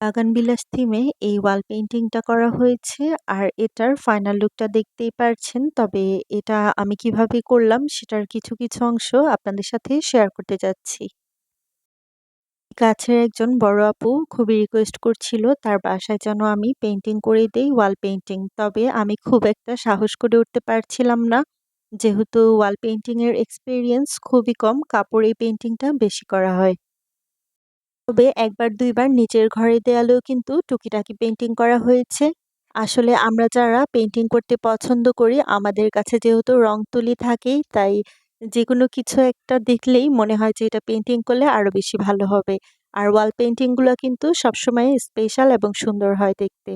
বাগানবিলাস থিমে এই ওয়াল পেইন্টিংটা করা হয়েছে। আর এটার ফাইনাল লুকটা দেখতেই পারছেন। তবে এটা আমি কীভাবে করলাম সেটার কিছু কিছু অংশ আপনাদের সাথে শেয়ার করতে যাচ্ছি। কাছের একজন বড় আপু খুবই রিকোয়েস্ট করছিল, তার বাসায় যেন আমি পেন্টিং করে দেই, ওয়াল পেন্টিং তবে আমি খুব একটা সাহস করে উঠতে পারছিলাম না। যেহেতু ওয়াল পেইন্টিং এর এক্সপিরিয়েন্স খুবই কম, কাপড় এই পেইন্টিংটা বেশি করা হয়। তবে একবার দুইবার নিচের ঘরের দেয়ালেও কিন্তু টুকিটাকি পেন্টিং করা হয়েছে। আসলে আমরা যারা পেন্টিং করতে পছন্দ করি, আমাদের কাছে যেহেতু রং তুলি থাকেই, তাই যে কোনো কিছু একটা দেখলেই মনে হয় যে এটা পেন্টিং করলে আরও বেশি ভালো হবে। আর ওয়াল পেইন্টিংগুলো কিন্তু সবসময় স্পেশাল এবং সুন্দর হয় দেখতে।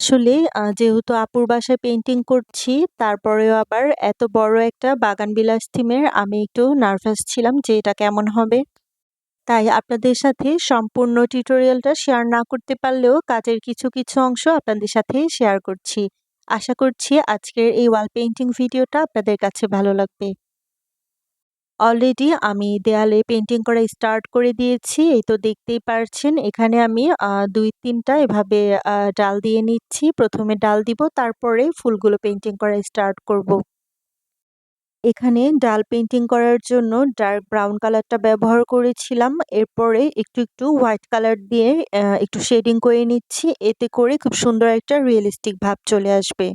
আসলে যেহেতু আপুর বাসায় পেইন্টিং করছি, তারপরেও আবার এত বড় একটা বাগান বিলাস থিমের আমি একটু নার্ভাস ছিলাম যে এটা কেমন হবে। তাই আপনাদের সাথে সম্পূর্ণ টিউটোরিয়ালটা শেয়ার না করতে পারলেও কাজের কিছু কিছু অংশ আপনাদের সাথে শেয়ার করছি। আশা করছি আজকের এই ওয়াল পেইন্টিং ভিডিওটা আপনাদের কাছে ভালো লাগবে। অলরেডি আমি দেয়ালে পেন্টিং করা স্টার্ট করে দিয়েছি, এই তো দেখতেই পারছেন, এখানে আমি দুই তিনটা এভাবে ডাল দিয়ে নিচ্ছি। প্রথমে ডাল দিব, তারপরে ফুলগুলো পেন্টিং করা স্টার্ট করব। এখানে ডাল পেন্টিং করার জন্য ডার্ক ব্রাউন কালারটা ব্যবহার করেছিলাম। এরপরে একটু একটু হোয়াইট কালার দিয়ে একটু শেডিং করে নিচ্ছি। এতে করে খুব সুন্দর একটা রিয়েলিস্টিক ভাব চলে আসবে।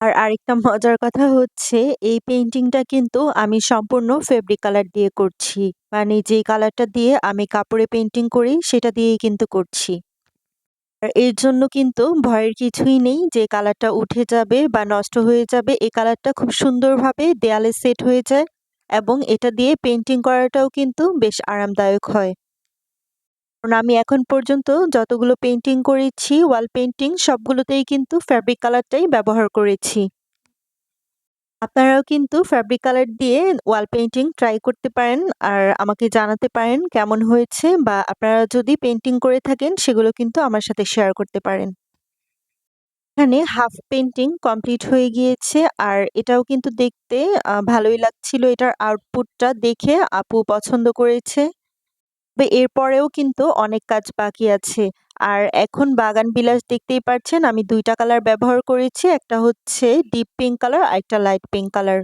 আর আরেকটা মজার কথা হচ্ছে, এই পেইন্টিংটা কিন্তু আমি সম্পূর্ণ ফেব্রিক কালার দিয়ে করছি। মানে যে কালারটা দিয়ে আমি কাপড়ে পেন্টিং করি, সেটা দিয়েই কিন্তু করছি। এর জন্য কিন্তু ভয়ের কিছুই নেই যে কালারটা উঠে যাবে বা নষ্ট হয়ে যাবে, এই কালারটা খুব সুন্দরভাবে দেয়ালে সেট হয়ে যায় এবং এটা দিয়ে পেন্টিং করাটাও কিন্তু বেশ আরামদায়ক হয়। কারণ আমি এখন পর্যন্ত যতগুলো পেন্টিং করেছি ওয়াল পেন্টিং সবগুলোতেই কিন্তু ফ্যাব্রিক কালারটাই ব্যবহার করেছি। আপনারাও কিন্তু ফ্যাব্রিক কালার দিয়ে ওয়াল পেন্টিং ট্রাই করতে পারেন আর আমাকে জানাতে পারেন কেমন হয়েছে বা আপনারা যদি পেন্টিং করে থাকেন সেগুলো কিন্তু আমার সাথে শেয়ার করতে পারেন। এখানে হাফ পেন্টিং কমপ্লিট হয়ে গিয়েছে আর এটাও কিন্তু দেখতে ভালোই লাগছিল। এটার আউটপুটটা দেখে আপু পছন্দ করেছে। তবে এরপরেও কিন্তু অনেক কাজ বাকি আছে। আর এখন বাগান বিলাস দেখতেই পাচ্ছেন আমি দুইটা কালার ব্যবহার করেছি, একটা হচ্ছে ডিপ পিঙ্ক কালার আর একটা light pink colour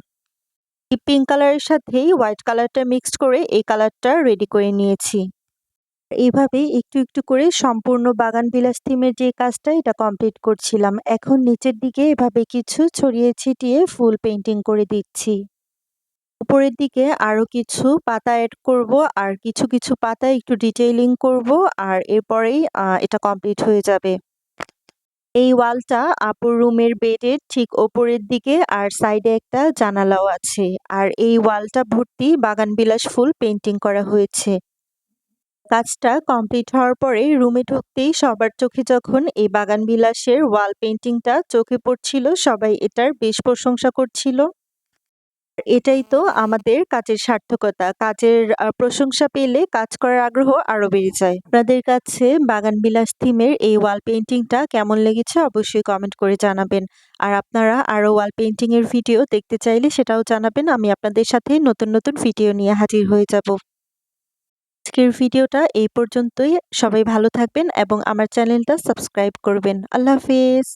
deep pink কালারের সাথেই হোয়াইট কালারটা মিক্সড করে এই কালারটা রেডি করে নিয়েছি। এইভাবে একটু একটু করে সম্পূর্ণ বাগান বিলাস থিমের যে কাজটা, এটা কমপ্লিট করছিলাম। এখন নিচের দিকে এভাবে কিছু ছড়িয়ে ছিটিয়ে ফুল পেন্টিং করে দিচ্ছি। উপরের দিকে আরও কিছু পাতা অ্যাড করব, আর কিছু কিছু পাতা একটু ডিটেইলিং করব, আর এরপরেই এটা কমপ্লিট হয়ে যাবে। এই ওয়ালটা আপুর রুমের বেডের ঠিক ওপরের দিকে আর সাইডে একটা জানালাও আছে। আর এই ওয়ালটা ভর্তি বাগান বিলাস ফুল পেন্টিং করা হয়েছে। কাজটা কমপ্লিট হওয়ার পরে রুমে ঢুকতেই সবার চোখে যখন এই বাগান বিলাসের ওয়াল পেন্টিংটা চোখে পড়ছিল, সবাই এটার বেশ প্রশংসা করছিল। এটাই তো আমাদের কাজের সার্থকতা। কাজের প্রশংসা পেলে কাজ করার আগ্রহ আরও বেড়ে যায়। আপনাদের কাছে বাগান বিলাস থিমের এই ওয়াল পেন্টিংটা কেমন লেগেছে অবশ্যই কমেন্ট করে জানাবেন। আর আপনারা আরও ওয়াল পেন্টিং এর ভিডিও দেখতে চাইলে সেটাও জানাবেন। আমি আপনাদের সাথে নতুন নতুন ভিডিও নিয়ে হাজির হয়ে যাব। আজকের ভিডিওটা এই পর্যন্তই। সবাই ভালো থাকবেন এবং আমার চ্যানেলটা সাবস্ক্রাইব করবেন। আল্লাহ হাফিজ।